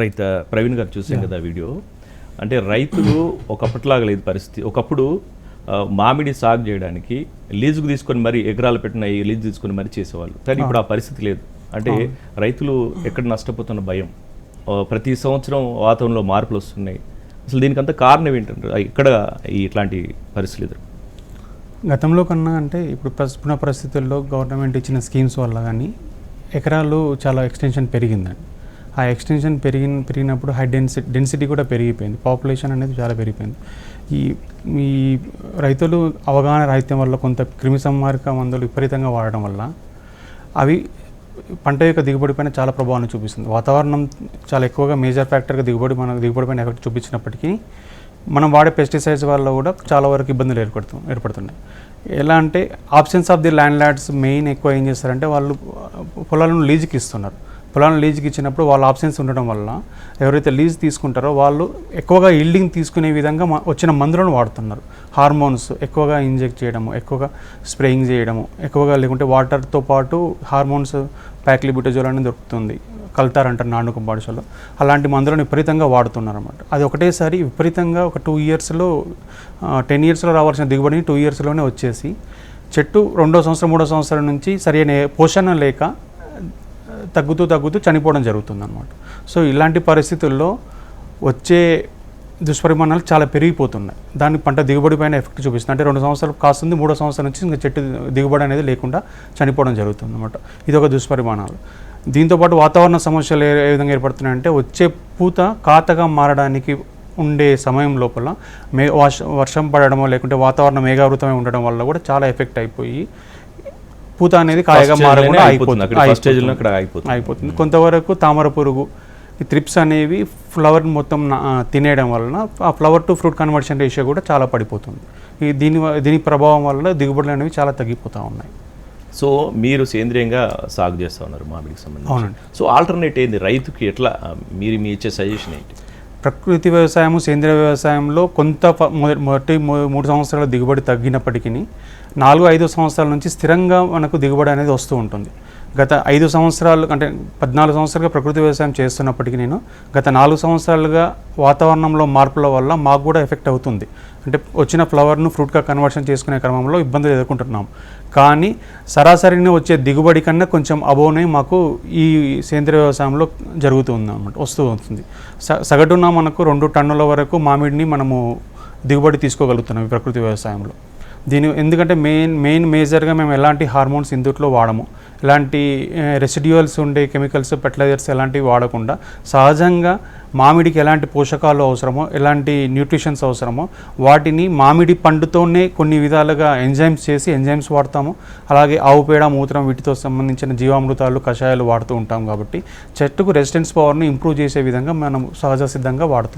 Right Praveen గారు చూసాం కదా వీడియో. అంటే రైతులు ఒకప్పటిలాగా లేదు పరిస్థితి ఒకప్పుడు మామిడి సాగు చేయడానికి లీజుకు తీసుకొని మరి ఎకరాలు పెట్టిన ఈ లీజు తీసుకొని మరి చేసేవాళ్ళు. కానీ ఇప్పుడు ఆ పరిస్థితి లేదు. అంటే రైతులు ఎక్కడ నష్టపోతున్న భయం. ప్రతి సంవత్సరం వాతావరణంలో మార్పులు వస్తున్నాయి. అసలు దీనికంతా కారణం ఏంటంటే ఇక్కడ ఈ ఇట్లాంటి పరిస్థితులు ఎదురు గతంలో కన్నా అంటే ఇప్పుడు ప్రస్తున్న పరిస్థితుల్లో గవర్నమెంట్ ఇచ్చిన స్కీమ్స్ వల్ల కానీ ఎకరాలు చాలా ఎక్స్టెన్షన్ పెరిగిందండి. ఆ ఎక్స్టెన్షన్ పెరిగిన పెరిగినప్పుడు హై డెన్సిటీ డెన్సిటీ కూడా పెరిగిపోయింది. పాపులేషన్ అనేది చాలా పెరిగిపోయింది. ఈ ఈ రైతులు అవగాహన రాహిత్యం వల్ల కొంత క్రిమి సంహారక మందులు విపరీతంగా వాడడం వల్ల అవి పంట యొక్క దిగుబడి పైన చాలా ప్రభావాన్ని చూపిస్తుంది. వాతావరణం చాలా ఎక్కువగా మేజర్ ఫ్యాక్టర్గా దిగుబడి మన దిగుబడి పైన ఎఫెక్ట్ చూపించినప్పటికీ మనం వాడే పెస్టిసైడ్స్ వల్ల కూడా చాలా వరకు ఇబ్బందులు ఏర్పడుతు ఏర్పడుతున్నాయి. ఎలా అంటే options of the landlords main ఎక్కువ ఏం చేస్తారంటే వాళ్ళు పొలాలను లీజుకి ఇస్తున్నారు పొలాన్ని లీజుకి ఇచ్చినప్పుడు వాళ్ళ ఆప్షన్స్ ఉండడం వల్ల ఎవరైతే లీజ్ తీసుకుంటారో వాళ్ళు ఎక్కువగా ఈల్డింగ్ తీసుకునే విధంగా వచ్చిన మందులను వాడుతున్నారు. హార్మోన్స్ ఎక్కువగా ఇంజెక్ట్ చేయడము ఎక్కువగా స్ప్రేయింగ్ చేయడము ఎక్కువగా లేకుంటే వాటర్తో పాటు హార్మోన్స్ ప్యాక్లిబిటజోల్ అనేది దొరుకుతుంది. కల్తార్ అంటారు నానుకం భాషలో అలాంటి మందులను విపరీతంగా వాడుతున్నారు అనమాట అది ఒకటేసారి విపరీతంగా ఒక టూ ఇయర్స్లో టెన్ ఇయర్స్లో రావాల్సిన దిగుబడిని టూ ఇయర్స్లోనే వచ్చేసి చెట్టు రెండో సంవత్సరం మూడో సంవత్సరం నుంచి సరైన పోషణ లేక తగ్గుతూ తగ్గుతూ చనిపోవడం జరుగుతుంది అనమాట సో ఇలాంటి పరిస్థితుల్లో వచ్చే దుష్పరిమాణాలు చాలా పెరిగిపోతున్నాయి. దాని పంట దిగుబడి పైన ఎఫెక్ట్ చూపిస్తుంది. అంటే రెండు సంవత్సరాలు కాస్తుంది మూడో సంవత్సరం నుంచి ఇంకా చెట్టు దిగుబడి అనేది లేకుండా చనిపోవడం జరుగుతుంది అనమాట ఇది ఒక దుష్పరిమాణాలు. దీంతోపాటు వాతావరణ సమస్యలు ఏ విధంగా ఏర్పడుతున్నాయంటే వచ్చే పూత కాతగా మారడానికి ఉండే సమయం లోపల మే వర్షం పడడమో లేకుంటే వాతావరణం మేఘావృతమై ఉండడం వల్ల కూడా చాలా ఎఫెక్ట్ అయిపోయి పూత అనేది కాయగా మారకుండా అయిపోతుంది. అక్కడ అయిపోతుంది. అక్కడ అయిపోతుంది. అయిపోతుంది కొంతవరకు తామర పురుగు ఈ త్రిప్స్ అనేవి ఫ్లవర్ మొత్తం తినేయడం వలన ఆ flower to fruit conversion ratio కూడా చాలా పడిపోతుంది ఈ దీని దీని ప్రభావం వల్ల దిగుబడులు అనేవి చాలా తగ్గిపోతూ ఉన్నాయి సో మీరు సేంద్రియంగా సాగు చేస్తా ఉన్నారు మామిడికి సంబంధించి అవునండి. సో ఆల్టర్నేట్ ఏంది రైతుకి ఎట్లా మీరు మీ ఇచ్చే సజెషన్ ఏంటి ప్రకృతి వ్యవసాయము సేంద్రియ వ్యవసాయంలో కొంత మొదటి మూడు సంవత్సరాల దిగుబడి తగ్గినప్పటికీ నాలుగు ఐదు సంవత్సరాల నుంచి స్థిరంగా మనకు దిగుబడి అనేది వస్తూ ఉంటుంది. గత ఐదు సంవత్సరాలు అంటే పద్నాలుగు సంవత్సరాలుగా ప్రకృతి వ్యవసాయం చేస్తున్నప్పటికీ నేను గత నాలుగు సంవత్సరాలుగా వాతావరణంలో మార్పుల వల్ల మాకు కూడా ఎఫెక్ట్ అవుతుంది. అంటే వచ్చిన ఫ్లవర్ను ఫ్రూట్గా కన్వర్షన్ చేసుకునే క్రమంలో ఇబ్బందులు ఎదుర్కొంటున్నాం. కానీ సరాసరిని వచ్చే దిగుబడి కన్నా కొంచెం అబోనే మాకు ఈ సేంద్రియ వ్యవసాయంలో జరుగుతుంది అన్నమాట వస్తూ ఉంటుంది. స సగటున మనకు రెండు టన్నుల వరకు మామిడిని మనము దిగుబడి తీసుకోగలుగుతున్నాం ఈ ప్రకృతి వ్యవసాయంలో. దీని ఎందుకంటే మెయిన్ మెయిన్ మేజర్గా మేము ఎలాంటి హార్మోన్స్ ఇందుట్లో వాడము. ఎలాంటి రెసిడ్యువల్స్ ఉండే కెమికల్స్ ఫెర్టిలైజర్స్ ఎలాంటివి వాడకుండా సహజంగా మామిడికి ఎలాంటి పోషకాలు అవసరమో ఎలాంటి న్యూట్రిషన్స్ అవసరమో వాటిని మామిడి పండుతోనే కొన్ని విధాలుగా ఎంజైమ్స్ చేసి ఎంజైమ్స్ వాడతాము. అలాగే ఆవు పేడ మూత్రం వీటితో సంబంధించిన జీవామృతాలు కషాయాలు వాడుతూ ఉంటాం కాబట్టి చెట్టుకు రెసిస్టెన్స్ పవర్ని ఇంప్రూవ్ చేసే విధంగా మనం సహజ సిద్ధంగా వాడుతాం.